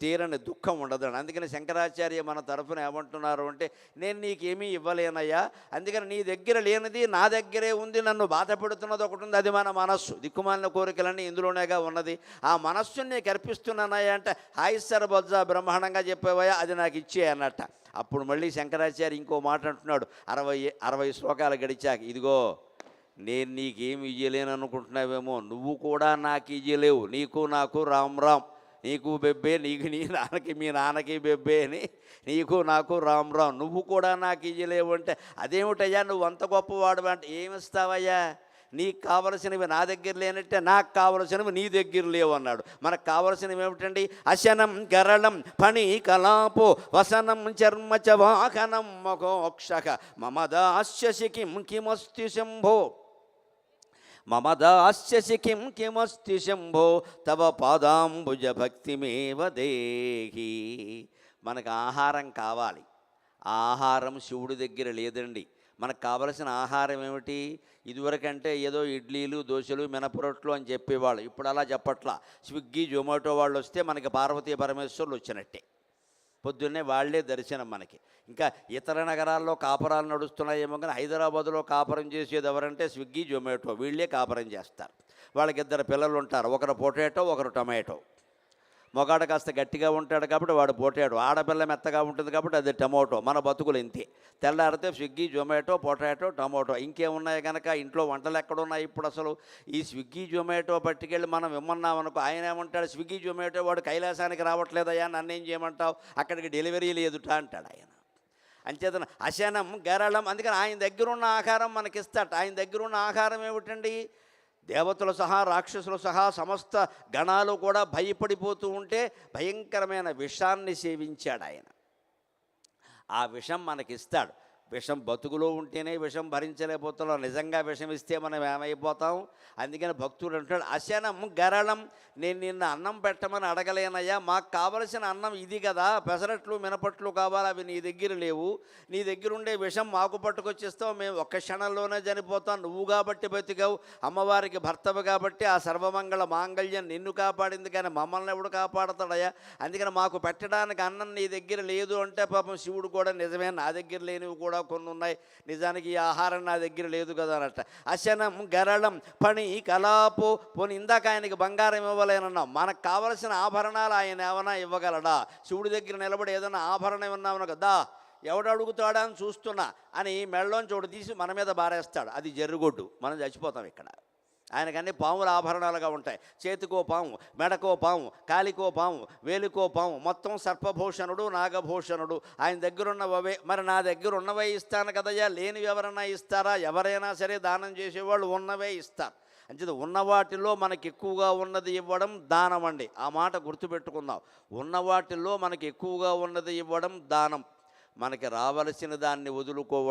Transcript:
తీరని దుఃఖం ఉండదండి. అందుకని శంకరాచార్య మన తరఫున ఏమంటున్నారు అంటే నేను నీకేమీ ఇవ్వలేనయ్యా. అందుకని నీ దగ్గర లేనిది నా దగ్గరే ఉంది. నన్ను బాధ పెడుతున్నది ఒకటి ఉంది. అది మన మనస్సు. దిక్కుమాలిన కోరికలన్నీ ఇందులోనేగా ఉన్నది. ఆ మనస్సుని నీకు అర్పిస్తున్నానయ్యా అంటే హాయ్ బొజ్జా బ్రహ్మాండంగా చెప్పేవయ్యా. అది నాకు ఇచ్చే అన్నట్ట. అప్పుడు మళ్ళీ శంకరాచార్య ఇంకో మాట అంటున్నాడు. అరవై అరవై శ్లోకాలు గడిచాక ఇదిగో నేను నీకేమి ఇయ్యలేను అనుకుంటున్నావేమో నువ్వు కూడా నాకు ఇయ్యలేవు. నీకు నాకు రామ్ రామ్. నీకు బెబ్బే నీకు నీ నాన్నకి మీ నాన్నకి బెబ్బే అని నీకు నాకు రామ్ రామ్. నువ్వు కూడా నాకు ఇయ్యలేవు అంటే అదేమిటయ్యా? నువ్వు అంత గొప్పవాడు అంటే ఏమిస్తావయ్యా? నీకు కావలసినవి నా దగ్గర లేనట్టే నాకు కావలసినవి నీ దగ్గర లేవు అన్నాడు. మనకు కావలసినవి ఏమిటండి? అశనం గరళం పని కలాపో వసనం చర్మ చ వాహనం మగోక్షక మమదాస్యసి కిం కిమస్తి శంభో. మమ దాస్యసి కిం కిమస్తి శంభో తవ పాదాంబుజ భక్తిమేవ దేహి మనకు ఆహారం కావాలి. ఆహారం శివుడి దగ్గర లేదండి. మనకు కావలసిన ఆహారం ఏమిటి? ఇదివరకంటే ఏదో ఇడ్లీలు దోశలు మినపరొట్లు అని చెప్పేవాళ్ళు. ఇప్పుడు అలా చెప్పట్లా. స్విగ్గీ జొమాటో వాళ్ళు వస్తే మనకి పార్వతీ పరమేశ్వరులు వచ్చినట్టే. పొద్దున్నే వాళ్ళే దర్శనం మనకి. ఇంకా ఇతర నగరాల్లో కాపురాలు నడుస్తున్నాయేమో కానీ హైదరాబాద్లో కాపురం చేసేది ఎవరంటే స్విగ్గీ జొమాటో. వీళ్ళే కాపురం చేస్తారు. వాళ్ళకి ఇద్దరు పిల్లలు ఉంటారు ఒకరు పొటాటో ఒకరు టమాటో. మొగాడు కాస్త గట్టిగా ఉంటాడు కాబట్టి వాడు పోటాడు. ఆడపిల్ల మెత్తగా ఉంటుంది కాబట్టి అది టమోటో. మన బతుకులు ఇంతే. తెల్లారితే స్విగ్గీ జొమాటో పొటాటో టమోటో. ఇంకేమున్నాయి కనుక ఇంట్లో వంటలు ఎక్కడున్నాయి ఇప్పుడు అసలు? ఈ స్విగ్గీ జొమాటో పట్టుకెళ్ళి మనం ఇమ్మన్నామనుకో ఆయన ఏమంటాడు? స్విగ్గీ జొమాటో వాడు కైలాసానికి రావట్లేదయ్యా నన్నేం చేయమంటావు? అక్కడికి డెలివరీ లేదుట అంటాడు ఆయన. అంచేతన అశనం గరళం అందుకని ఆయన దగ్గర ఉన్న ఆహారం మనకిస్తాట. ఆయన దగ్గర ఉన్న ఆహారం ఏమిటండి? దేవతలు సహా రాక్షసులు సహా సమస్త గణాలు కూడా భయపడిపోతూ ఉంటే భయంకరమైన విషాన్ని సేవించాడు ఆయన ఆ విషం మనకిస్తాడు. విషం బతుకులో ఉంటేనే విషం భరించలేకపోతున్నాం. నిజంగా విషం ఇస్తే మనం ఏమైపోతాం? అందుకని భక్తుడు అంటాడు అశనం గరళం నేను నిన్న అన్నం పెట్టమని అడగలేనయ్యా. మాకు కావలసిన అన్నం ఇది కదా. పెసరట్లు మినపట్లు కావాలి అవి నీ దగ్గర లేవు. నీ దగ్గర ఉండే విషం మాకు పట్టుకొచ్చిస్తావు. మేము ఒక్క క్షణంలోనే చనిపోతాం. నువ్వు కాబట్టి బతికావు. అమ్మవారికి భర్తవు కాబట్టి ఆ సర్వమంగళ మాంగళ్యం నిన్ను కాపాడింది కానీ మమ్మల్ని ఎవడు కాపాడతాడయ్యా? అందుకని మాకు పెట్టడానికి అన్నం నీ దగ్గర లేదు అంటే పాపం శివుడు కూడా నిజమే నా దగ్గర లేనివి కూడా కొన్ని ఉన్నాయి నిజానికి ఈ ఆహారం నా దగ్గర లేదు కదా అన్నట్ట. అశనం గరళం పని కలాపు పోనీ ఇందాక ఆయనకి బంగారం ఇవ్వలేనన్నాం. మనకు కావలసిన ఆభరణాలు ఆయన ఏమైనా ఇవ్వగలడా? శివుడి దగ్గర నిలబడి ఏదైనా ఆభరణం ఇవ్వన్నామను కదా. ఎవడు అడుగుతాడా అని చూస్తున్నా. అని మెళ్ళలోంచి ఒకటి తీసి మన మీద బారేస్తాడు. అది జర్రుగొడ్డు మనం చచ్చిపోతాం ఇక్కడ. ఆయనకన్నీ పాముల ఆభరణాలుగా ఉంటాయి. చేతికో పాము మెడకో పాము కాలికో పాము వేలికో పాము మొత్తం సర్పభూషణుడు నాగభూషణుడు. ఆయన దగ్గరున్నవే మరి నా దగ్గర ఉన్నవే ఇస్తాను కదయ్యా లేనివి ఎవరైనా ఇస్తారా? ఎవరైనా సరే దానం చేసేవాళ్ళు ఉన్నవే ఇస్తారు. అంచేది ఉన్న వాటిలో మనకి ఎక్కువగా ఉన్నది ఇవ్వడం దానం అండి. ఆ మాట గుర్తుపెట్టుకుందాం. ఉన్న వాటిల్లో మనకి ఎక్కువగా ఉన్నది ఇవ్వడం దానం. మనకి రావలసిన దాన్ని వదులుకోవడం